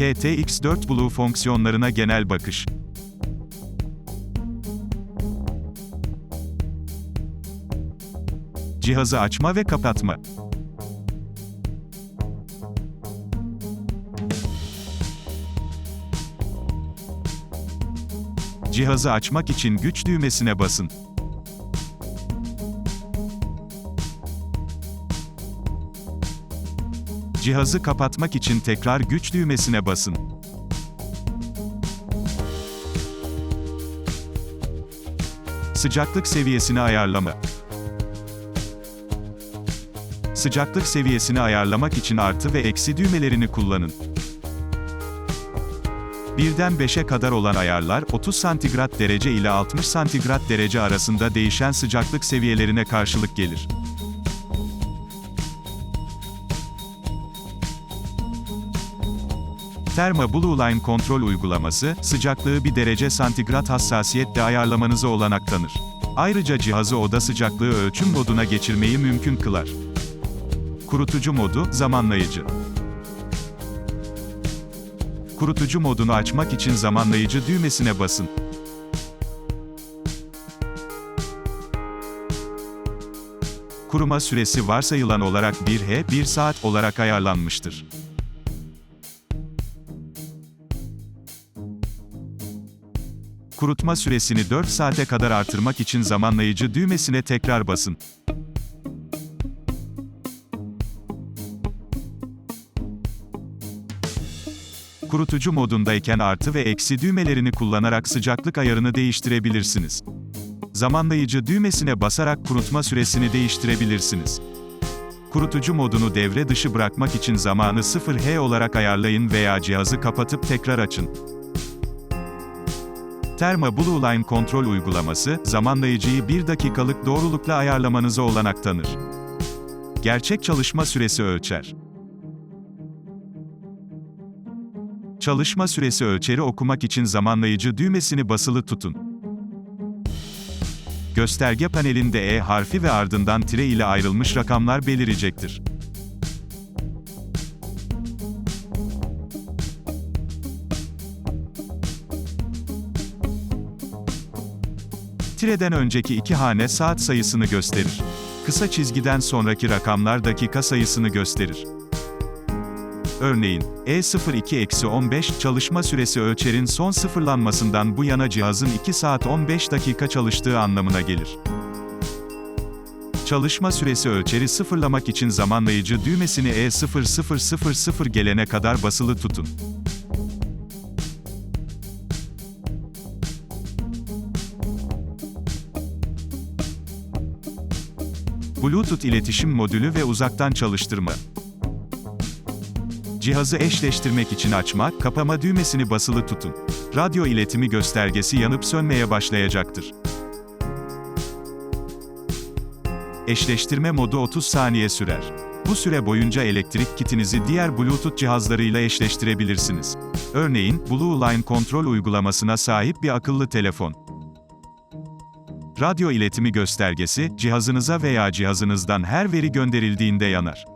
KTX4 Blue fonksiyonlarına genel bakış. Cihazı açma ve kapatma. Cihazı açmak için güç düğmesine basın. Cihazı kapatmak için tekrar güç düğmesine basın. Sıcaklık seviyesini ayarlama. Sıcaklık seviyesini ayarlamak için artı ve eksi düğmelerini kullanın. Birden 5'e kadar olan ayarlar 30 santigrat derece ile 60 santigrat derece arasında değişen sıcaklık seviyelerine karşılık gelir. Therma Blue Line kontrol uygulaması, sıcaklığı bir derece santigrat hassasiyetle ayarlamanızı olanak tanır. Ayrıca cihazı oda sıcaklığı ölçüm moduna geçirmeyi mümkün kılar. Kurutucu modu, zamanlayıcı. Kurutucu modunu açmak için zamanlayıcı düğmesine basın. Kuruma süresi varsayılan olarak 1H 1 saat olarak ayarlanmıştır. Kurutma süresini 4 saate kadar artırmak için zamanlayıcı düğmesine tekrar basın. Kurutucu modundayken artı ve eksi düğmelerini kullanarak sıcaklık ayarını değiştirebilirsiniz. Zamanlayıcı düğmesine basarak kurutma süresini değiştirebilirsiniz. Kurutucu modunu devre dışı bırakmak için zamanı 0H olarak ayarlayın veya cihazı kapatıp tekrar açın. Therma Blue Line kontrol uygulaması, zamanlayıcıyı 1 dakikalık doğrulukla ayarlamanıza olanak tanır. Gerçek çalışma süresi ölçer. Çalışma süresi ölçeri okumak için zamanlayıcı düğmesini basılı tutun. Gösterge panelinde E harfi ve ardından tire ile ayrılmış rakamlar belirecektir. Tireden önceki iki hane saat sayısını gösterir. Kısa çizgiden sonraki rakamlar dakika sayısını gösterir. Örneğin, E02-15 çalışma süresi ölçerin son sıfırlanmasından bu yana cihazın 2 saat 15 dakika çalıştığı anlamına gelir. Çalışma süresi ölçeri sıfırlamak için zamanlayıcı düğmesini E0000 gelene kadar basılı tutun. Bluetooth iletişim modülü ve uzaktan çalıştırma. Cihazı eşleştirmek için açma, kapama düğmesini basılı tutun. Radyo iletimi göstergesi yanıp sönmeye başlayacaktır. Eşleştirme modu 30 saniye sürer. Bu süre boyunca elektrik kitinizi diğer Bluetooth cihazlarıyla eşleştirebilirsiniz. Örneğin, Blue Line kontrol uygulamasına sahip bir akıllı telefon. Radyo iletimi göstergesi, cihazınıza veya cihazınızdan her veri gönderildiğinde yanar.